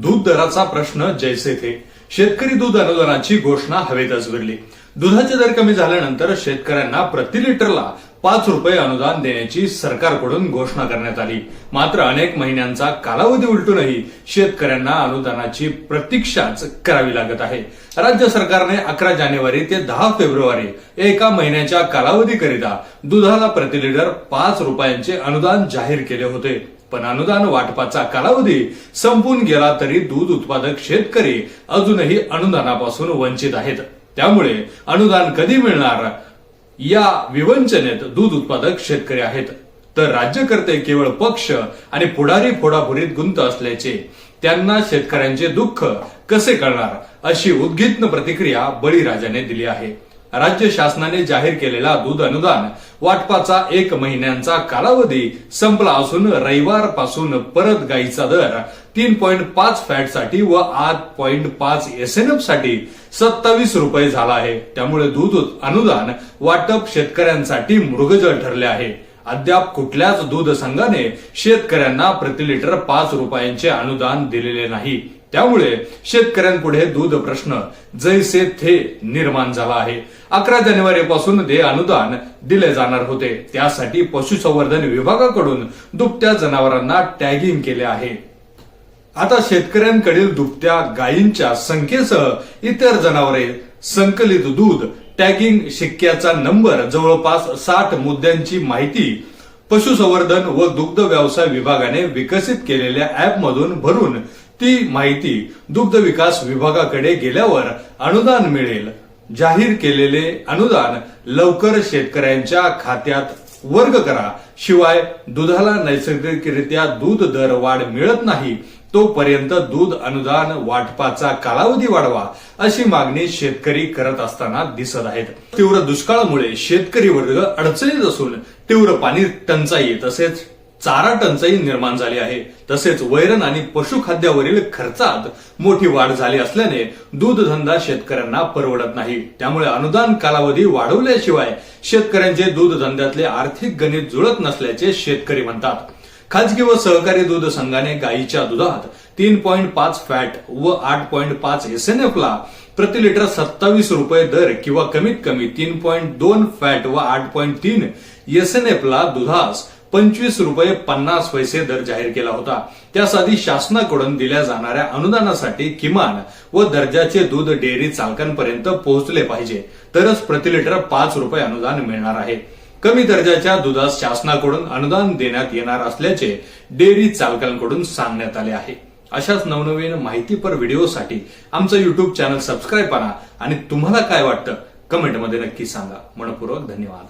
दूध दराचा प्रश्न जैसे थे. शेतकरी दूध अनुदानाची घोषणा हवेतच विरली दुधाचे दर कमी झाल्यानंतर शेतकऱ्यांना प्रति लिटरला पाच रुपये अनुदान देण्याची सरकारकडून घोषणा करण्यात आली. मात्र अनेक महिन्यांचा कालावधी उलटूनही शेतकऱ्यांना अनुदानाची प्रतीक्षाच करावी लागत आहे. राज्य सरकारने अकरा जानेवारी ते दहा फेब्रुवारी एका महिन्याच्या कालावधीकरिता दुधाला प्रति लिटर पाच रुपयांचे अनुदान जाहीर केले होते. पण अनुदान वाटपाचा कालावधी संपून गेला तरी दूध उत्पादक शेतकरी अजूनही अनुदानापासून वंचित आहेत. त्यामुळे अनुदान कधी मिळणार? या विवंचनेत दूध उत्पादक शेतकरी आहेत. तर राज्यकर्ते केवळ पक्ष आणि पुढारी फोडाफोडीत गुंत असल्याचे त्यांना शेतकऱ्यांचे दुःख कसे कळणार अशी उद्गीतन प्रतिक्रिया बळीराजाने दिली आहे. राज्य शासनाने जाहीर केलेला दूध अनुदान वाटपाचा एक महिन्यांचा कालावधी संपला असून रविवारपासून परत गाईचा दर तीन पॉईंट पाच फॅटसाठी व आठ पॉईंट पाच एस एन एफसाठी सत्तावीस रुपये झाला आहे. त्यामुळे दूध अनुदान वाटप शेतकऱ्यांसाठी मृगजळ ठरले आहे. अद्याप कुठल्याच दूध संघाने शेतकऱ्यांना प्रति लिटर पाच रुपयांचे अनुदान दिलेले नाही. त्यामुळे शेतकऱ्यांपुढे दूध प्रश्न जैसे थे निर्माण झाला आहे. अकरा जानेवारी पासून हे अनुदान दिले जाणार होते. त्यासाठी पशुसंवर्धन विभागाकडून दुभत्या जनावरांना टॅगिंग केले आहे. आता शेतकऱ्यांकडील दुभत्या गायींच्या संख्येसह इतर जनावरे संकलित दूध टॅगिंग शिक्क्याचा नंबर जवळपास साठ मुद्द्यांची माहिती पशुसंवर्धन व दुग्ध व्यवसाय विभागाने विकसित केलेल्या ऍपमधून भरून ती माहिती दुग्ध विकास विभागाकडे गेल्यावर अनुदान मिळेल. जाहीर केलेले अनुदान लवकर शेतकऱ्यांच्या खात्यात वर्ग करा. शिवाय दुधाला नैसर्गिकरित्या दूध दर वाढ मिळत नाही तोपर्यंत दूध अनुदान वाटपाचा कालावधी वाढवा अशी मागणी शेतकरी करत असताना दिसत आहेत. तीव्र दुष्काळामुळे शेतकरी वर्ग अडचणीत असून तीव्र पाणी टंचाई तसेच चारा टंचाई निर्माण झाली आहे. तसेच वैरण आणि पशुखाद्यावरील खर्चात मोठी वाढ झाली असल्याने दूध धंदा शेतकऱ्यांना परवडत नाही. त्यामुळे अनुदान कालावधी वाढवल्याशिवाय शेतकऱ्यांचे दूध धंद्यातले आर्थिक गणित जुळत नसल्याचे शेतकरी म्हणतात. खाजगी व सहकारी दूध संघाने गायीच्या दुधात तीन पॉईंट पाच फॅट व आठ पॉईंट पाच एस एन एफ ला प्रति लिटर सत्तावीस रुपये दर किंवा कमीत कमी तीन पॉईंट दोन फॅट व आठ पॉईंट तीन एस एन एफ ला दुधास पंचवीस रुपये पन्नास पैसे दर जाहीर केला होता. त्यासाठी शासनाकडून दिल्या जाणाऱ्या अनुदानासाठी किमान व दर्जाचे दूध डेअरी चालकांपर्यंत पोहोचले पाहिजे. तरच प्रति लिटर पाच रुपये अनुदान मिळणार आहे. कमी दर्जाच्या दुधास शासनाकडून अनुदान देण्यात येणार असल्याचे डेअरी चालकांकडून सांगण्यात आले आहे. अशाच नवनवीन माहितीपर व्हिडिओसाठी आमचं युट्यूब चॅनल सबस्क्राईब करा आणि तुम्हाला काय वाटतं कमेंटमध्ये नक्की सांगा. मनपूर्वक धन्यवाद.